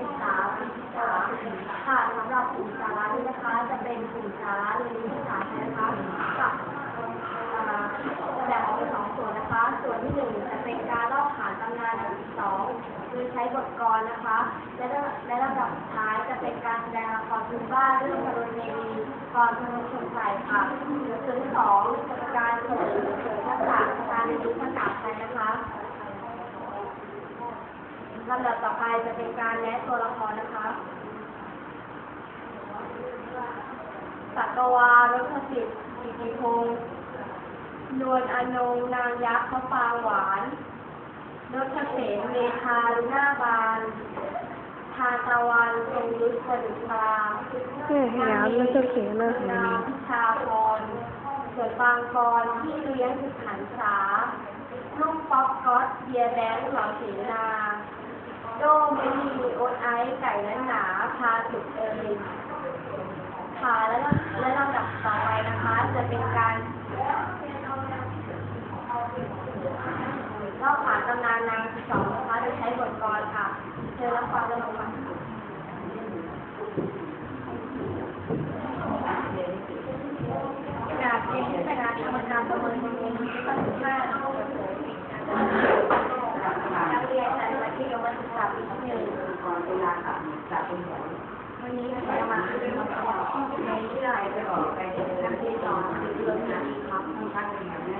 ศึกษาปีศึกษาค่ะสำหรับกลุ่มสาระนี้นะคะ จะเป็นกลุ่มสาระเรียนรู้ภาษาไทยนะคะกับแบ่งออกเป็นสองส่วนนะคะ ส่วนที่หนึ่งจะเป็นการเล่าขานตำนานที่สองคือใช้บทกลนะคะ และและลำดับสุดท้ายจะเป็นการแสดงละครพื้นบ้านเรื่องกรณีกรพนมชนไทยค่ะส่วนที่สองจะเป็นการเสนอเสริมทักษะการเรียนรู้ภาษาไทยนะคะ ลำดับต่อไปจะเป็นการแนะตัวละครนะคะสักวารถสิทธิ์กิติพงศ์นวลอนงนางยักษ์พระปางหวานรถเสนเมธาลุหน้าบานทาตะวันทรงยุทธสดุตาเฮ้ยให้แล้วมันจะเขียนนะนางพิชาพรส่วนบางกรที่เลี้ยงสุดหันษาลูกป๊อกก๊อตเบียร์แบงค์เหล่าเสนา โดไม่มีโอ๊ตไอซ์ไก่นั้นหนาพาสุดเอรินค่ะและลำและลำดับต่อไปนะคะ จะเป็นการเล่าขานตำนานนางสองนะคะโดยใช้บทกลค่ะเชิญรับฟังและลงมาจากเองที่คณะกรรมการประเมินผลงานที่ตั้งห้านักเรียนชั้น มับอีกษาปีที่หนึ่งวันนี้เราจะมาเรียนรู้ในเรื่องไปก่อนไปเรียนนักเรียนสอนเรื่องนี้ครับนา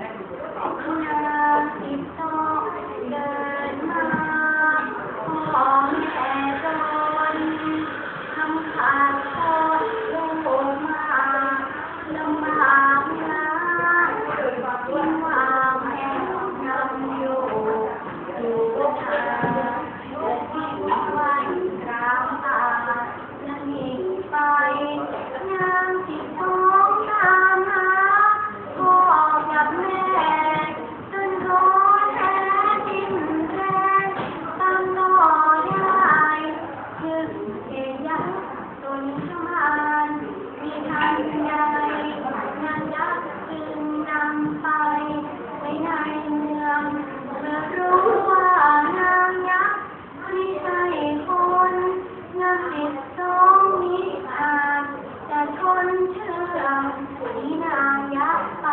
ำสีนายะไป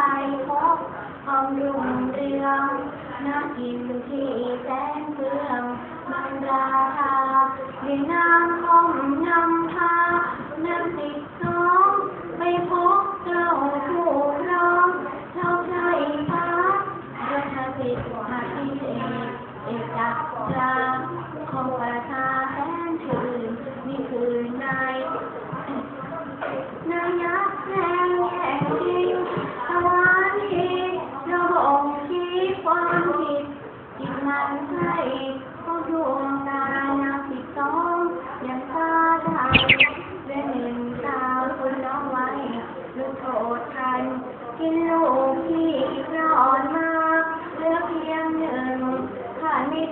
พบความรุ่งเรืองน่ากินที่แสนเฟื่องบรรดาชาในนามของ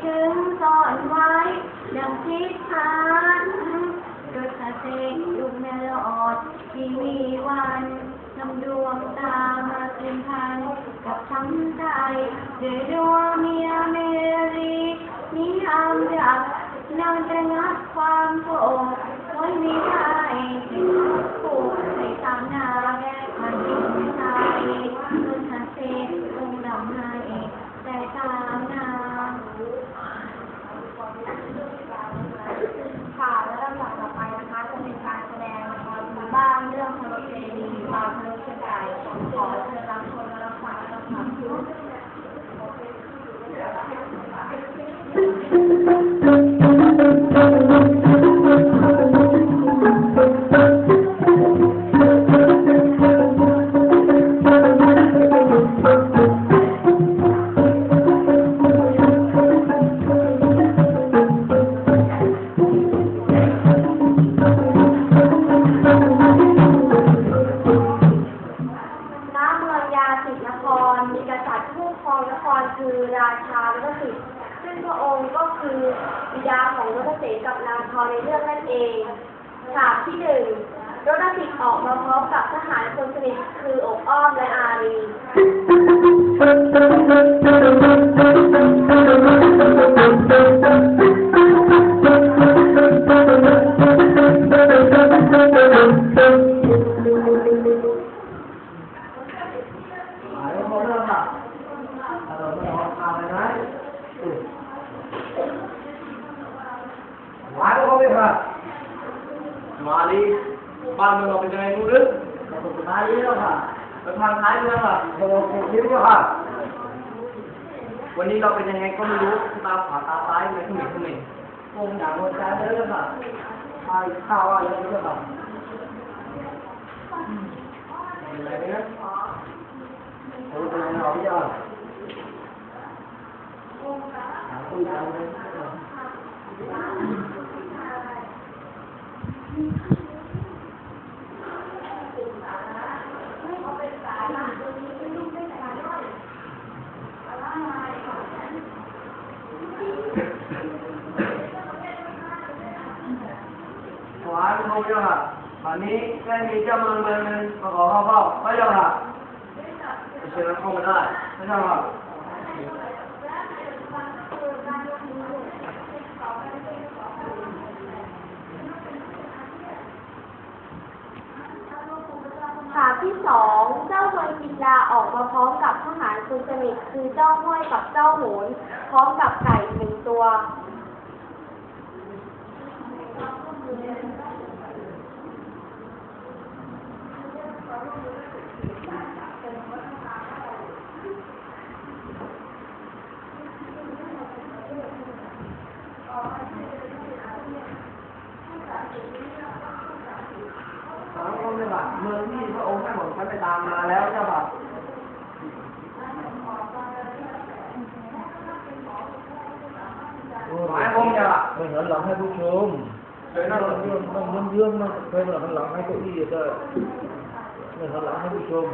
ถึงซ่อนไว้ดังพิษานโดยคาเซลูกแม่ลอดที่มีวันนำดวงตามาเป็นพันกับช้ำใจเดือดวงเมียเมรีนิยามดักนางจะงัดความโกรธไว้ไม่ได้จึงผูกใส่ตามนาแก้มันเป็นใจโดยคาเซลงดำให้ แต่ตามนางค่ะและลำดับต่อไปนะคะจะเป็นการแสดงละครพื้น บ้างเรื่องพระเจดีย์บางพระเชนไก่ขอเชิญรับชมรับฟังรับฟังณาชารัตสิทธิ์ซึ่งพระองค์ก็คือบิดาของรัตเสนกับนางทอในเรื่องนั่นเองฉากที่หนึ่งรัตสิทธิ์ออกมาพร้อมกับทหารคนสนิทคืออกอ้อมและอารี Thank you. บ้านเมืองเราเป็นยังไงรู้หรือเราเป็นท้ายเรื่องค่ะเป็นทางท้ายเรื่องค่ะโอ้โหคิดว่าค่ะ วันนี้เราเป็นยังไงก็ไม่รู้ ตาขวาตาซ้ายไม่ขึ้นหนึ่งขึ้นหนึ่คงอย่างวันใจเด้อค่ะทายข้าวอะไรเด้อค่ะเป็นไรเนี่ยโอ้เป็นยังไงเราพี่อะคุยกันเลย หวานคงเจ้าค่ะตอนนี้ได้มีเจ้าเมืองเมืองหนึงมาขอเข้าเฝ้าพระเจ้าค่ะเชิญเข้ามาได้พระเจ้าค่ะฉากที่สองเจ้าเมืองจินดาออกมาพร้อมกับทหารคนสนิทคือเจ้าห้วยกับเจ้าโหน ร้อมกับไก่หนึ่งตัว เมืองที่พระองค์ให้ผมฉันไปตามมาแล้วเจ้าค่ะหมายคงจะ ไม่หันหลังให้ผู้ชมเชิญนั่งลงเรื่องต้องเยื้องๆนะเคยหันหลังให้เก้าอี้ก็ไม่หันหลังให้ผู้ชม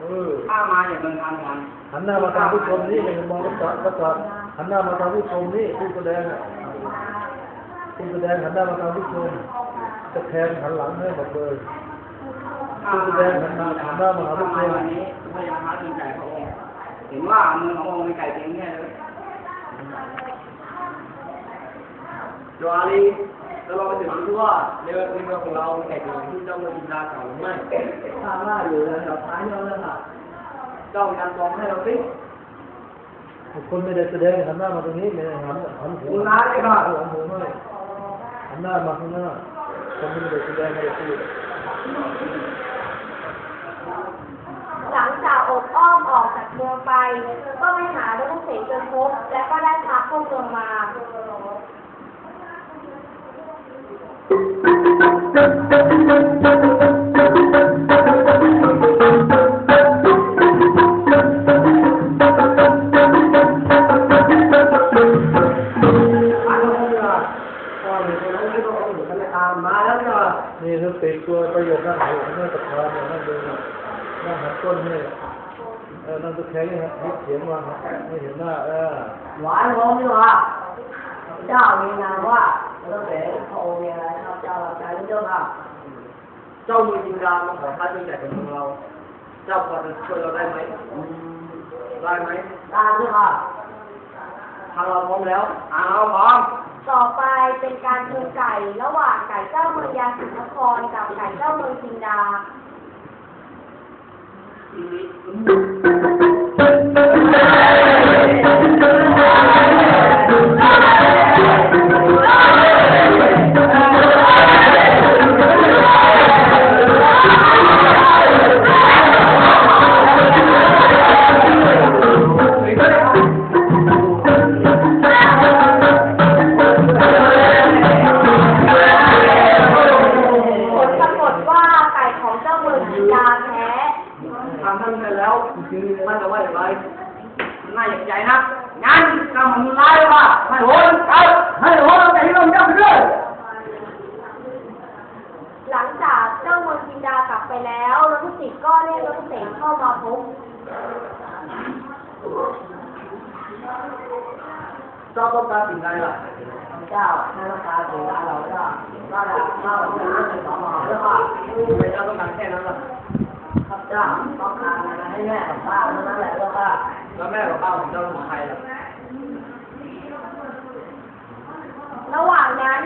เออข้ามาอย่างเดินทางวันหันหน้ามาทางผู้ชมนี่อย่าไปมองกระจกกระจกหันหน้ามาทางผู้ชมนี่ผู้แสดงอะผู้แสดงหันหน้ามาทางผู้ชมจะแทงหันหลังให้หมดเลยข้ามาอย่างเดินทางข้ามาวันนี้พระยาพระจริงใจพระองค์เห็นว่าเมืองของพระองค์มีไก่เพียงแค่เลย โยอาลีแล้วเราไปถึงที่ว่าในเมืองของเรามีไก่เพียงที่เจ้าเมืองอินดาเก่าหรือไม่ข้าว่าอยู่แถวท้ายเมืองเลยค่ะเจ้าการฟ้องให้เราสิคนไม่ได้แสดงหันหน้ามาตรงนี้ไม่ได้หันหันหัวร้ายเลยค่ะหันหัวไม่หันหน้ามาข้างหน้าคนไม่ได้แสดงไม่ได้พูดหลังจากอบอ้อมออกจากเมืองไป ก็ไปหาฤาษีจนพบและก็ได้พาเข้าเมืองมา นี่คือติดตัวประโยชน์นั่งหัวนั่งตะคานเนี่ยนั่งเดินน่ะนั่งหันก้นให้เออนั่งตะแคงเนี่ยฮะเสียงวางไม่เห็นหน้าเออหวานหอมดีกว่าเจ้ามีนามว่าพระเสด็จพระองค์มีอะไรครับเจ้ารับใจเจ้าค่ะเจ้ามือจินดามาขอพระจริงใจของเรา เจ้าพอจะช่วยเราได้ไหมได้ไหมได้เจ้าค่ะทางเราพร้อมแล้วทางเราพร้อม ต่อไปเป็นการชูไก่ระหว่างไก่เจ้าเมืองยาสินครกับไก่เจ้าเมืองจินดา มันจะว่าอย่างไรมันน่าอย่างใจนะงั้นกำมันร้ายว่าให้โหนเอาให้โหนเอาแต่ที่เราจ้าไปด้วยหลังจากเจ้ามืองจินดากลับไปแล้วรถติก็เรียกรถเสกเข้ามาพบเจ้าต้องการสิ่งใดล่ะเจ้าให้ต้องการสิ่งใดเราเจ้าเจ้าเจ้าจะนั่งเป็นสองหอแล้วค่ะไม่เจ้าต้องการแค่นั้นล่ะครับเจ้าต้องการอะไรให้แม่กับป้าเท่านั้นแหละเจ้าค่ะแล้วแม่กับป้าของเจ้าเป็นใครล่ะ ระหว่างนั้น